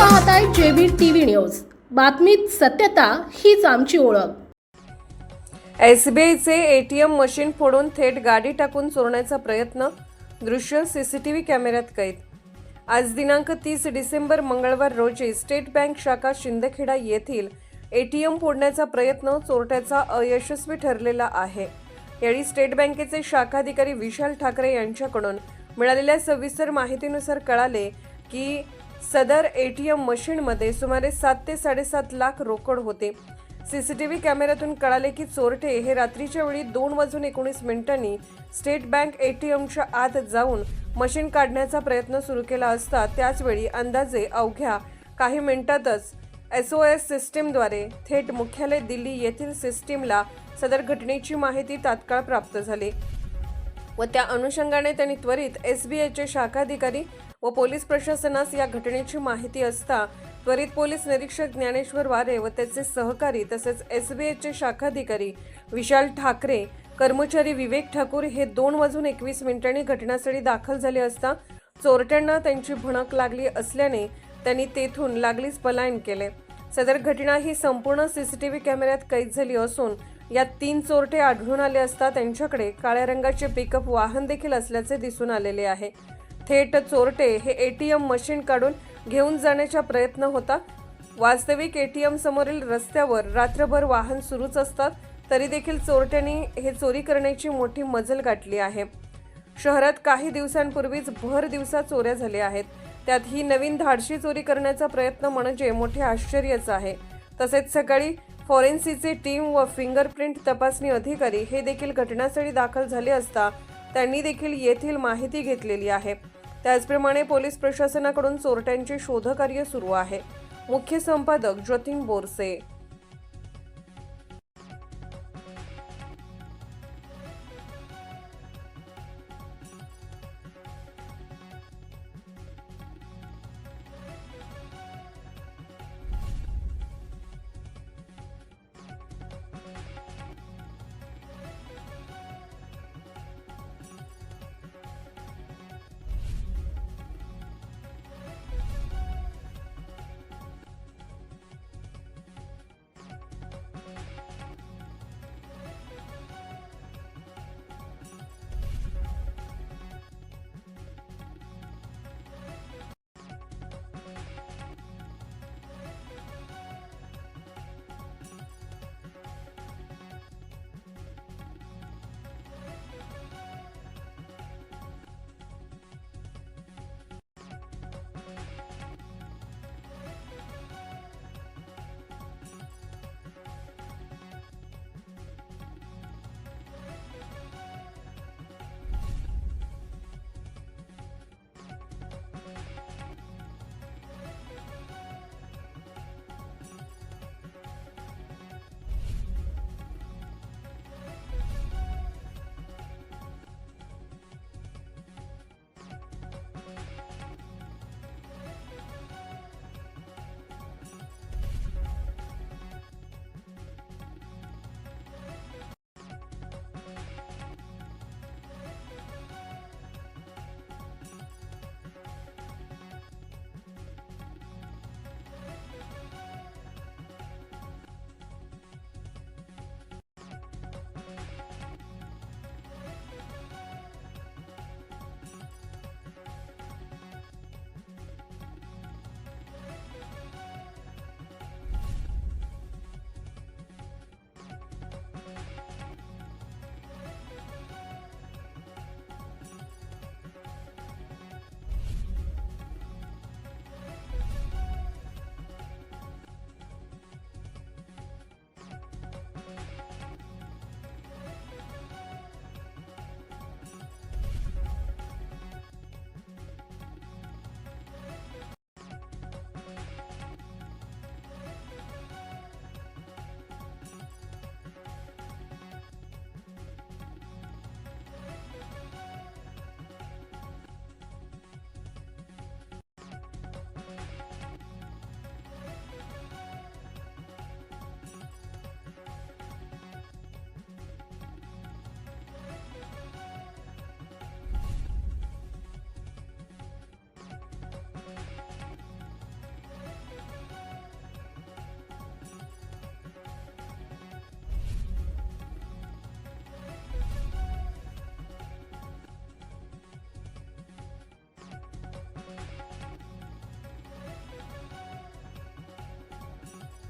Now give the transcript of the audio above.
पाहताय जेबीर TV news. बातमीत सत्यता हीच आमची ओळख. एसबीआयचे एटीएम मशीन फोडून थेट गाडी टाकून चोरण्याचा प्रयत्न दृश्य सीसीटीव्ही कॅमेऱ्यात कैद. आज दिनांक तीस डिसेंबर मंगळवार रोजी स्टेट बँक शाखा शिंदखेडा येथील एटीएम फोडण्याचा प्रयत्न चोरट्याचा अयशस्वी ठरलेला आहे. यावेळी स्टेट बँकेचे शाखाधिकारी विशाल ठाकरे यांच्याकडून मिळालेल्या सविस्तर माहितीनुसार कळाले की सदर एटीएम मशीनमध्ये सुमारे सात ते साडेसात लाख रोकड होते. सीसीटीव्ही कॅमेऱ्यातून कळाले की चोरटे हे रात्रीच्या वेळी दोन वाजून एकोणीस मिनिटांनी स्टेट बँक एटीएमच्या आत जाऊन मशीन काढण्याचा प्रयत्न सुरू केला असता त्याचवेळी अंदाजे अवघ्या काही मिनिटातच एस ओ एस सिस्टीमद्वारे थेट मुख्यालय दिल्ली येथील सिस्टीमला सदर घटनेची माहिती तात्काळ प्राप्त झाली. व त्या अनुषंगाने त्यांनी त्वरित एस बी आयचे शाखाधिकारी व पोलीस प्रशासनास या घटनेची माहिती असता त्वरित पोलीस निरीक्षक ज्ञानेश्वर वारे व त्याचे सहकारी तसेच एस बी एचे शाखाधिकारी विशाल ठाकरे कर्मचारी विवेक ठाकूर हे दोन वाजून एकवीस मिनिटांनी घटनास्थळी दाखल झाले असता चोरट्यांना त्यांची भणक लागली असल्याने त्यांनी तेथून लागलीच पलायन केले. सदर घटना ही संपूर्ण सीसीटीव्ही कॅमेऱ्यात कैद झाली असून यात तीन चोरटे आढळून आले असता त्यांच्याकडे काळ्या रंगाचे पिकअप वाहन देखील असल्याचे दिसून आलेले आहे. थेट चोरटे हे एटीएम मशीन काढून घेऊन जाण्याचा प्रयत्न होता. वास्तविक एटीएम समोरील रस्त्यावर रात्रभर वाहन सुरूच असतात तरी देखील चोरट्यांनी हे चोरी करण्याची मोठी मजल गाठली आहे. शहरात काही दिवसांपूर्वीच भर दिवसा चोऱ्या झाल्या आहेत. त्यात ही नवीन धाडशी चोरी करण्याचा प्रयत्न म्हणजे मोठे आश्चर्यच आहे. तसेच सकाळी फॉरेन्सीचे टीम व फिंगरप्रिंट तपासणी अधिकारी हे देखील घटनास्थळी दाखल झाले असता त्यांनी देखील येथील माहिती घेतलेली आहे. त्याचप्रमाणे पोलीस प्रशासनाकडून चोरट्यांचे शोधकार्य सुरू आहे. मुख्य संपादक जतीन बोरसे